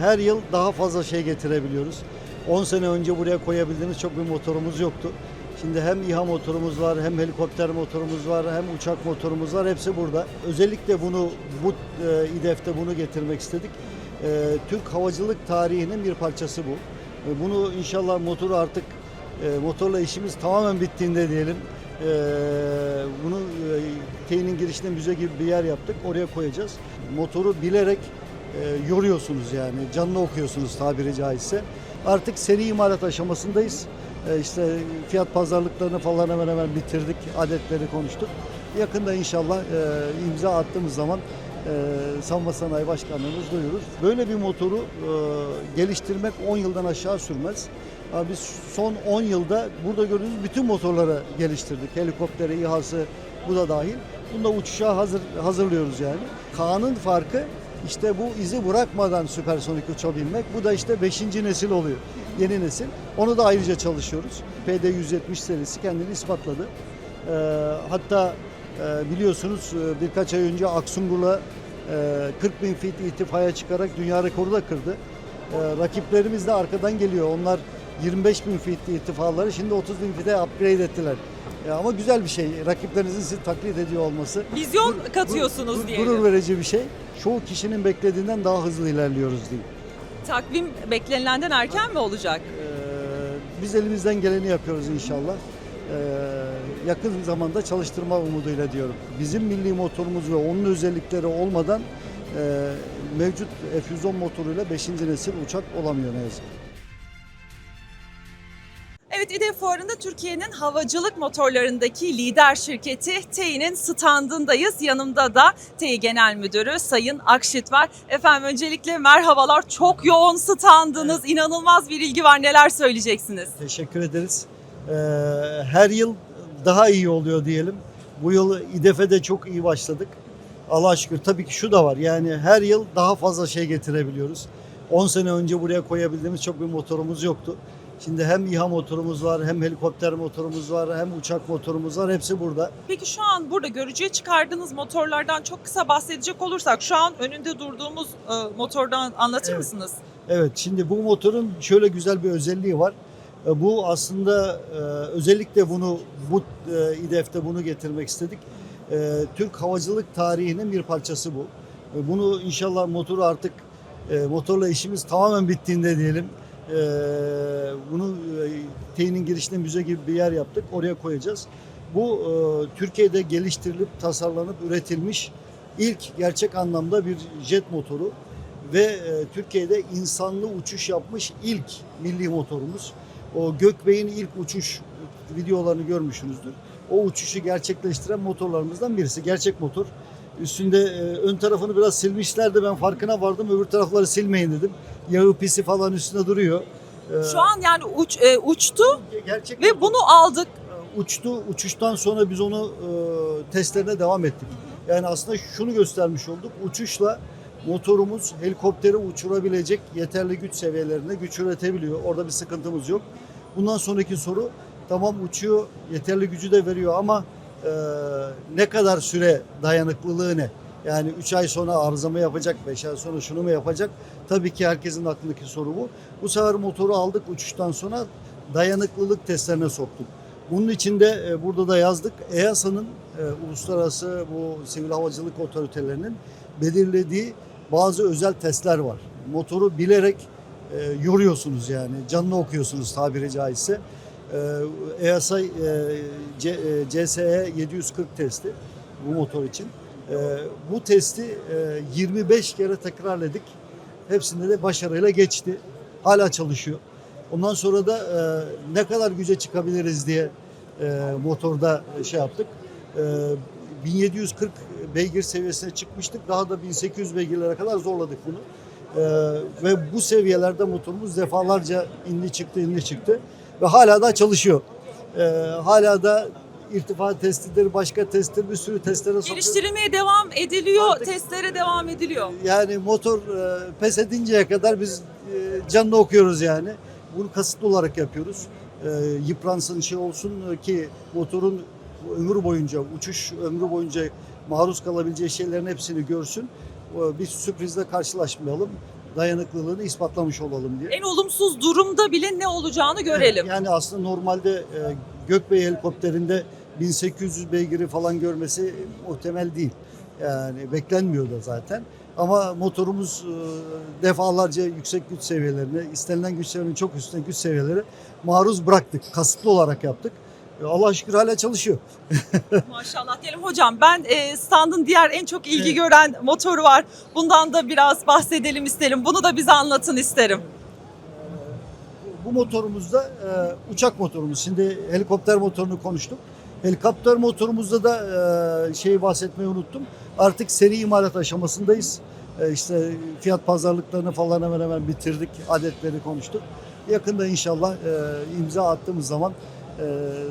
Her yıl daha fazla şey getirebiliyoruz. 10 sene önce buraya koyabildiğimiz çok bir motorumuz yoktu. Şimdi hem İHA motorumuz var, hem helikopter motorumuz var, hem uçak motorumuz var. Hepsi burada. Özellikle bunu bu e, İDEF'te bunu getirmek istedik. E, Türk havacılık tarihinin bir parçası bu. E, bunu inşallah motoru artık e, motorla işimiz tamamen bittiğinde diyelim. E, bunu e, T'nin girişinde müze gibi bir yer yaptık. Oraya koyacağız. Motoru bilerek e, yoruyorsunuz yani. Canlı okuyorsunuz tabiri caizse. Artık seri imalat aşamasındayız. E, işte fiyat pazarlıklarını falan hemen hemen bitirdik. Adetleri konuştuk. Yakında inşallah e, imza attığımız zaman e, Savunma Sanayi Başkanlığımız duyurur. Böyle bir motoru e, geliştirmek 10 yıldan aşağı sürmez. Biz son 10 yılda burada gördüğünüz bütün motorları geliştirdik. Helikopteri, İHA'sı bu da dahil. Bunu da uçuşa hazır, hazırlıyoruz yani. Kaan'ın farkı işte bu izi bırakmadan süpersonik uçabilmek. Bu da işte 5. nesil oluyor. Yeni nesil. Onu da ayrıca çalışıyoruz. PD-170 serisi kendini ispatladı. Ee, hatta e, biliyorsunuz e, birkaç ay önce Aksungur'la e, 40 bin feet irtifaya çıkarak dünya rekoru da kırdı. E, rakiplerimiz de arkadan geliyor. Onlar 25 bin feet irtifaları şimdi 30 bin feet'e upgrade ettiler. E, ama güzel bir şey. Rakiplerinizin sizi taklit ediyor olması. Vizyon katıyorsunuz diyelim. Gurur verici bir şey. Çoğu kişinin beklediğinden daha hızlı ilerliyoruz diyeyim. Takvim beklenilenden erken mi olacak? Ee, biz elimizden geleni yapıyoruz inşallah. Ee, yakın zamanda çalıştırma umuduyla diyorum. Bizim milli motorumuz ve onun özellikleri olmadan e, mevcut F-110 motoruyla 5. nesil uçak olamıyor ne yazık ki. Evet İDE Fuarı'nda Türkiye'nin havacılık motorlarındaki lider şirketi TEİ'nin standındayız. Yanımda da TEİ Genel Müdürü Sayın Akşit var. Efendim öncelikle merhabalar. Çok yoğun standınız. İnanılmaz bir ilgi var. Neler söyleyeceksiniz? Teşekkür ederiz. Ee, her yıl daha iyi oluyor diyelim. Bu yıl İDEF'e çok iyi başladık. Allah'a şükür. Tabii ki şu da var. Yani her yıl daha fazla şey getirebiliyoruz. 10 sene önce buraya koyabildiğimiz çok bir motorumuz yoktu. Şimdi hem İHA motorumuz var, hem helikopter motorumuz var, hem uçak motorumuz var. Hepsi burada. Peki şu an burada görücüye çıkardığınız motorlardan çok kısa bahsedecek olursak şu an önünde durduğumuz e, motordan anlatır Evet. mısınız? Evet, şimdi bu motorun şöyle güzel bir özelliği var. E, Bu aslında e, özellikle bunu bu e, İDEF'te bunu getirmek istedik. E, Türk havacılık tarihinin bir parçası bu. E, Bunu inşallah motoru artık e, motorla işimiz tamamen bittiğinde diyelim. E, Bunu e, T'nin girişinde müze gibi bir yer yaptık. Oraya koyacağız. Bu e, Türkiye'de geliştirilip tasarlanıp üretilmiş ilk gerçek anlamda bir jet motoru ve e, Türkiye'de insanlı uçuş yapmış ilk milli motorumuz. O Gökbey'in ilk uçuş videolarını görmüşsünüzdür. O uçuşu gerçekleştiren motorlarımızdan birisi. Gerçek motor. Üstünde e, ön tarafını biraz silmişlerdi. Ben farkına vardım. Öbür tarafları silmeyin dedim. Yağı pisi falan üstüne duruyor. E, Şu an yani uç, e, uçtu gerçek ve bunu aldık. uçtu. Uçuştan sonra biz onu e, testlerine devam ettik. Yani aslında şunu göstermiş olduk. Uçuşla motorumuz helikopteri uçurabilecek yeterli güç seviyelerinde güç üretebiliyor. Orada bir sıkıntımız yok. Bundan sonraki soru tamam uçuyor, yeterli gücü de veriyor ama e, ne kadar süre dayanıklılığı ne? Yani 3 ay sonra arıza mı yapacak, 5 ay sonra şunu mu yapacak? Tabii ki herkesin aklındaki soru bu. Bu sefer motoru aldık uçuştan sonra dayanıklılık testlerine soktuk. Bunun için de e, burada da yazdık. EASA'nın e, uluslararası bu sivil havacılık otoritelerinin belirlediği bazı özel testler var. Motoru bilerek e, yoruyorsunuz yani. Canlı okuyorsunuz tabiri caizse. E, EASA e, e, CSE 740 testi bu motor için. E, bu testi e, 25 kere tekrarladık. Hepsinde de başarıyla geçti. Hala çalışıyor. Ondan sonra da e, ne kadar güce çıkabiliriz diye e, motorda şey yaptık. E, 1740 beygir seviyesine çıkmıştık. Daha da 1800 beygirlere kadar zorladık bunu. E, ve bu seviyelerde motorumuz defalarca indi çıktı indi çıktı. Ve hala da çalışıyor. E, hala da irtifa testidir, başka testtir, bir sürü testlere sokuyor. Geliştirilmeye devam ediliyor, Artık- testlere devam ediliyor. Yani motor e, pes edinceye kadar biz e, canlı okuyoruz yani. Bunu kasıtlı olarak yapıyoruz. E, yıpransın şey olsun ki motorun ömür boyunca, uçuş ömrü boyunca maruz kalabileceği şeylerin hepsini görsün. E, bir sürprizle karşılaşmayalım. dayanıklılığını ispatlamış olalım diye. En olumsuz durumda bile ne olacağını görelim. Yani aslında normalde e, Gökbey helikopterinde 1800 beygiri falan görmesi muhtemel değil. Yani beklenmiyor da zaten. Ama motorumuz e, defalarca yüksek güç seviyelerine, istenilen güç seviyelerinin çok üstüne güç seviyeleri maruz bıraktık. Kasıtlı olarak yaptık. E, Allah şükür hala çalışıyor. Maşallah diyelim hocam. Ben e, standın diğer en çok ilgi Evet. gören motoru var. Bundan da biraz bahsedelim isterim. Bunu da bize anlatın isterim. Bu motorumuzda e, uçak motorumuz. Şimdi helikopter motorunu konuştuk. Helikopter motorumuzda da e, şeyi bahsetmeyi unuttum. Artık seri imalat aşamasındayız. E, işte fiyat pazarlıklarını falan hemen hemen bitirdik. Adetleri konuştuk. Yakında inşallah e, imza attığımız zaman e,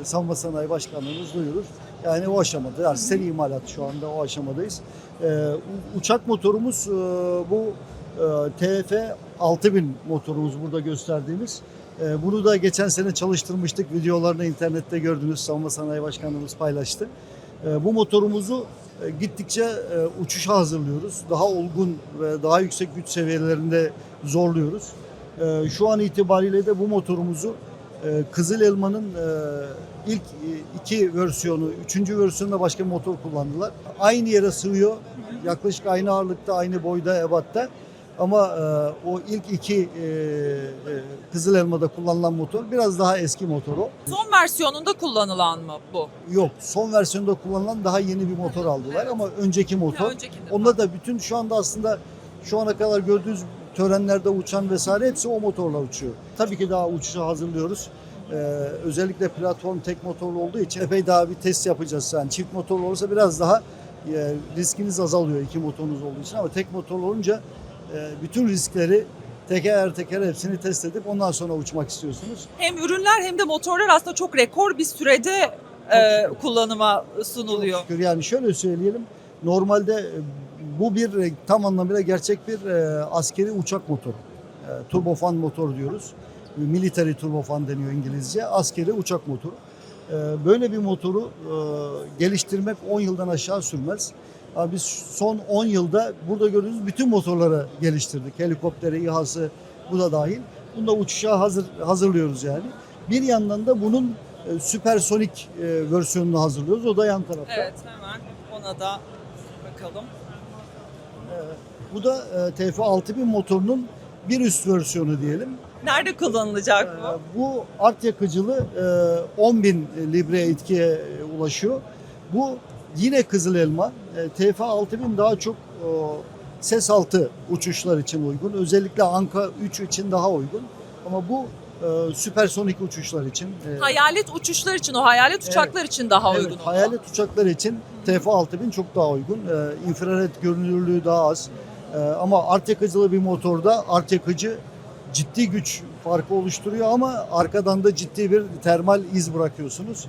Savunma Sanayi Başkanlığımız duyurur. Yani o aşamada. Yani seri imalat şu anda o aşamadayız. E, uçak motorumuz e, bu e, TF 6000 motorumuz burada gösterdiğimiz. E, Bunu da geçen sene çalıştırmıştık. Videolarını internette gördünüz. Savunma Sanayi Başkanlığımız paylaştı. E, Bu motorumuzu e, gittikçe e, uçuşa hazırlıyoruz. Daha olgun ve daha yüksek güç seviyelerinde zorluyoruz. E, Şu an itibariyle de bu motorumuzu e, Kızıl Elma'nın ilk iki versiyonu, üçüncü versiyonunda başka bir motor kullandılar. Aynı yere sığıyor. Yaklaşık aynı ağırlıkta, aynı boyda, ebatta. Ama e, o ilk iki e, e, Kızıl Elma'da kullanılan motor biraz daha eski motor o. Son versiyonunda kullanılan mı bu? Yok, son versiyonda kullanılan daha yeni bir motor aldılar Evet. ama önceki motor. Öncekinde. Onda da bütün şu anda aslında şu ana kadar gördüğünüz törenlerde uçan vesaire hepsi o motorla uçuyor. Tabii ki daha uçuşa hazırlıyoruz. Ee, özellikle platform tek motorlu olduğu için epey daha bir test yapacağız. Yani çift motorlu olursa biraz daha e, riskiniz azalıyor iki motorunuz olduğu için ama tek motorlu olunca bütün riskleri teker teker hepsini test edip ondan sonra uçmak istiyorsunuz. Hem ürünler hem de motorlar aslında çok rekor bir sürede e, kullanıma sunuluyor. Şükür yani şöyle söyleyelim. Normalde e, bu bir e, tam anlamıyla gerçek bir e, askeri uçak motoru. E, turbofan motor diyoruz. E, Military turbofan deniyor İngilizce. Askeri uçak motoru. E, böyle bir motoru e, geliştirmek 10 yıldan aşağı sürmez. Biz son 10 yılda burada gördüğünüz bütün motorları geliştirdik. Helikopteri, İHA'sı bu da dahil. Bunu da uçuşa hazır hazırlıyoruz yani. Bir yandan da bunun e, süpersonik e, versiyonunu hazırlıyoruz. O da yan tarafta. Evet hemen ona da bakalım. Bu da e, TF6000 motorunun bir üst versiyonu diyelim. Nerede kullanılacak E, bu? bu art yakıcılığı e, 10.000 libre etkiye e, ulaşıyor. Bu yine Kızıl Elma. E, TF6000 daha çok e, ses altı uçuşlar için uygun. Özellikle Anka 3 için daha uygun. Ama bu e, süpersonik uçuşlar için. e, Hayalet uçuşlar için, o hayalet uçaklar için daha Evet, uygun. hayalet uçaklar için TF6000 çok daha uygun. Ee, infrared görünürlüğü daha az. Ee, ama art yakıcılı bir motorda art yakıcı ciddi güç farkı oluşturuyor ama arkadan da ciddi bir termal iz bırakıyorsunuz.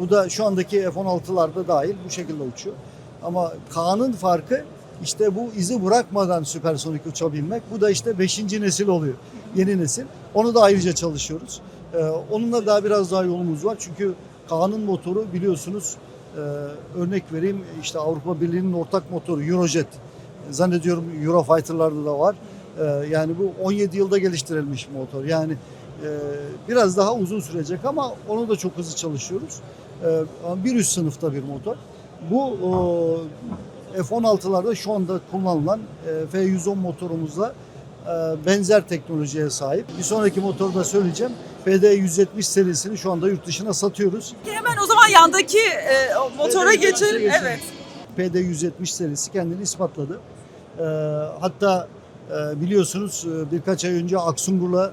Bu da şu andaki F-16'larda dahil bu şekilde uçuyor. Ama Kaan'ın farkı işte bu izi bırakmadan süpersonik uçabilmek. Bu da işte 5. nesil oluyor. Yeni nesil. Onu da ayrıca çalışıyoruz. Ee, onunla daha biraz daha yolumuz var. Çünkü Kaan'ın motoru biliyorsunuz e, örnek vereyim işte Avrupa Birliği'nin ortak motoru Eurojet. Zannediyorum Eurofighter'larda da var. Ee, yani bu 17 yılda geliştirilmiş motor. Yani e, biraz daha uzun sürecek ama onu da çok hızlı çalışıyoruz. Ee, bir üst sınıfta bir motor. Bu e, F-16'larda şu anda kullanılan e, F-110 motorumuzla e, benzer teknolojiye sahip. Bir sonraki motoru da söyleyeceğim. PD-170 serisini şu anda yurt dışına satıyoruz. Hemen o zaman yandaki e, motora geçelim. geçelim. Evet. PD-170 serisi kendini ispatladı. Ee, hatta e, biliyorsunuz e, birkaç ay önce Aksungur'la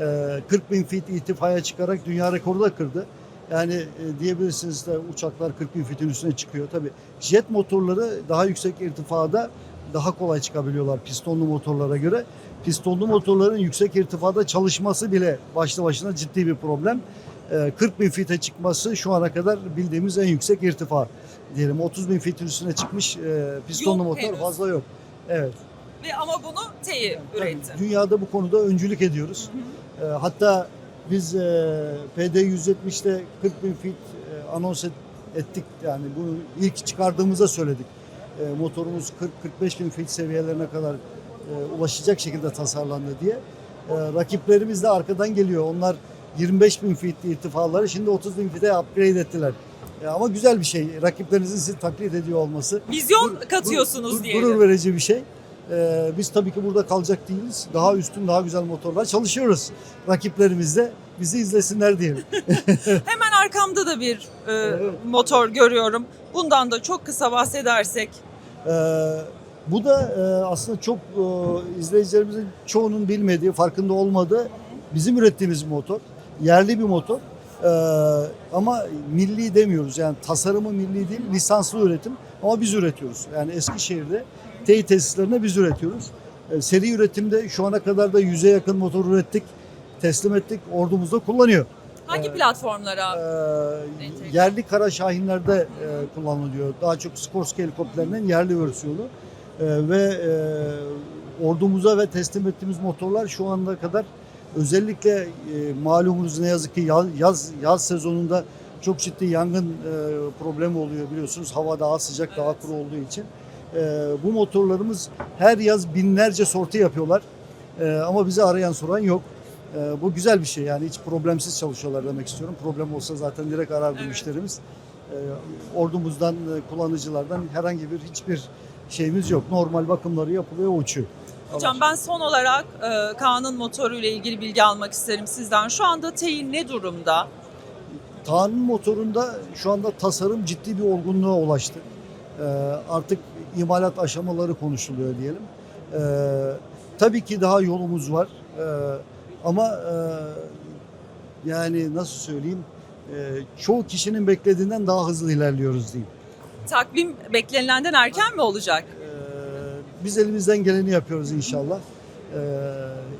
e, 40 bin fit irtifaya çıkarak dünya rekoru da kırdı. Yani e, diyebilirsiniz de uçaklar 40 bin fitin üstüne çıkıyor. Tabii jet motorları daha yüksek irtifada daha kolay çıkabiliyorlar pistonlu motorlara göre. Pistonlu motorların yüksek irtifada çalışması bile başlı başına ciddi bir problem. E, 40 bin fite çıkması şu ana kadar bildiğimiz en yüksek irtifa diyelim 30 bin fitin üstüne çıkmış e, pistonlu Yok motor henüz. fazla yok. Evet. Ve ama bunu TEİ üretti. Tabii, dünyada bu konuda öncülük ediyoruz. E, hatta biz e, PD-170'te 40 bin fit e, anons et- ettik. Yani bunu ilk çıkardığımızda söyledik. E, motorumuz 40-45 bin fit seviyelerine kadar e, ulaşacak şekilde tasarlandı diye. E, rakiplerimiz de arkadan geliyor. Onlar 25 bin feet'li irtifaları şimdi 30 bin feet'e upgrade ettiler. E, ama güzel bir şey. Rakiplerinizin sizi taklit ediyor olması. Vizyon Gur- katıyorsunuz gur- diyelim. Gurur verici bir şey. Ee, biz tabii ki burada kalacak değiliz. Daha üstün, daha güzel motorlar çalışıyoruz. Rakiplerimiz de bizi izlesinler diyelim. Hemen arkamda da bir e, Evet. motor görüyorum. Bundan da çok kısa bahsedersek. Ee, bu da e, aslında çok e, izleyicilerimizin çoğunun bilmediği, farkında olmadığı bizim ürettiğimiz motor. Yerli bir motor. Ee, ama milli demiyoruz. Yani tasarımı milli değil, lisanslı üretim. Ama biz üretiyoruz. Yani Eskişehir'de TEİ tesislerinde biz üretiyoruz. Ee, seri üretimde şu ana kadar da 100'e yakın motor ürettik. Teslim ettik. Ordumuzda kullanıyor. Hangi Ee, platformlara? Entegre. yerli kara şahinlerde e, kullanılıyor. Daha çok Skorsky helikopterlerinin yerli versiyonu. Ee, ve e, ordumuza ve teslim ettiğimiz motorlar şu ana kadar özellikle e, malumunuz ne yazık ki yaz yaz, yaz sezonunda çok ciddi yangın e, problemi oluyor biliyorsunuz. Hava daha sıcak, daha Evet. kuru olduğu için. E, bu motorlarımız her yaz binlerce sorti yapıyorlar. E, ama bizi arayan soran yok. E, bu güzel bir şey yani hiç problemsiz çalışıyorlar demek istiyorum. Problem olsa zaten direkt arardı Evet. müşterimiz. E, ordumuzdan, e, kullanıcılardan herhangi bir hiçbir şeyimiz yok. Normal bakımları yapılıyor, uçuyor. Hocam ben son olarak e, Kaan'ın motoru ile ilgili bilgi almak isterim sizden. Şu anda TEİ ne durumda? Kaan'ın motorunda şu anda tasarım ciddi bir olgunluğa ulaştı. Ee, artık imalat aşamaları konuşuluyor diyelim. Ee, tabii ki daha yolumuz var. Ee, ama e, yani nasıl söyleyeyim e, çoğu kişinin beklediğinden daha hızlı ilerliyoruz diyeyim. Takvim beklenilenden erken mi olacak? Ee, biz elimizden geleni yapıyoruz inşallah. Ee,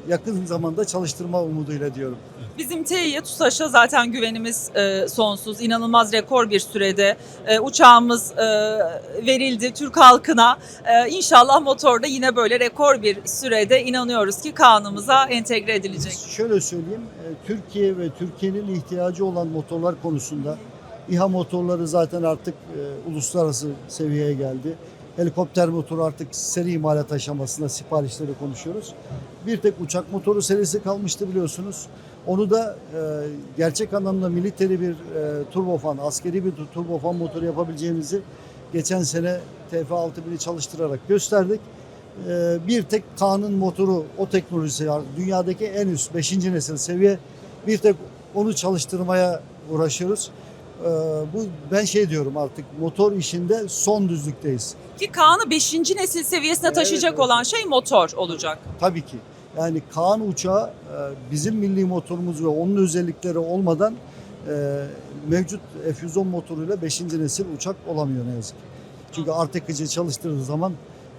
yakın zamanda çalıştırma umuduyla diyorum. Bizim TEİ'ye TUSAŞ'a zaten güvenimiz e, sonsuz. İnanılmaz rekor bir sürede e, uçağımız e, verildi Türk halkına. E, inşallah motorda yine böyle rekor bir sürede inanıyoruz ki Kaan'ımıza entegre edilecek. Şöyle söyleyeyim, e, Türkiye ve Türkiye'nin ihtiyacı olan motorlar konusunda İHA motorları zaten artık e, uluslararası seviyeye geldi. Helikopter motoru artık seri imalat aşamasında siparişleri konuşuyoruz. Bir tek uçak motoru serisi kalmıştı biliyorsunuz. Onu da e, gerçek anlamda military bir e, turbofan, askeri bir turbofan motoru yapabileceğimizi geçen sene TF6000'i çalıştırarak gösterdik. Ee, bir tek Kaan'ın motoru o teknolojisi. Dünyadaki en üst 5. nesil seviye bir tek onu çalıştırmaya uğraşıyoruz. Ee, bu ben şey diyorum artık motor işinde son düzlükteyiz. Ki Kaan'ı 5. nesil seviyesine Evet, taşıyacak evet. olan şey motor olacak. Tabii ki. Yani Kaan uçağı e, bizim milli motorumuz ve onun özellikleri olmadan e, mevcut F-110 motoruyla 5. nesil uçak olamıyor ne yazık ki. Çünkü artekıcı çalıştırdığı zaman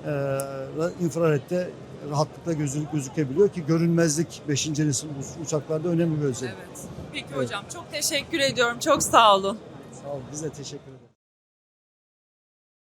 e, infrarette rahatlıkla gözü, gözükebiliyor ki görünmezlik 5. nesil uçaklarda önemli bir özellik. Evet. Peki Evet. hocam çok teşekkür ediyorum. Çok sağ olun. Sağ olun. Biz de teşekkür ederiz.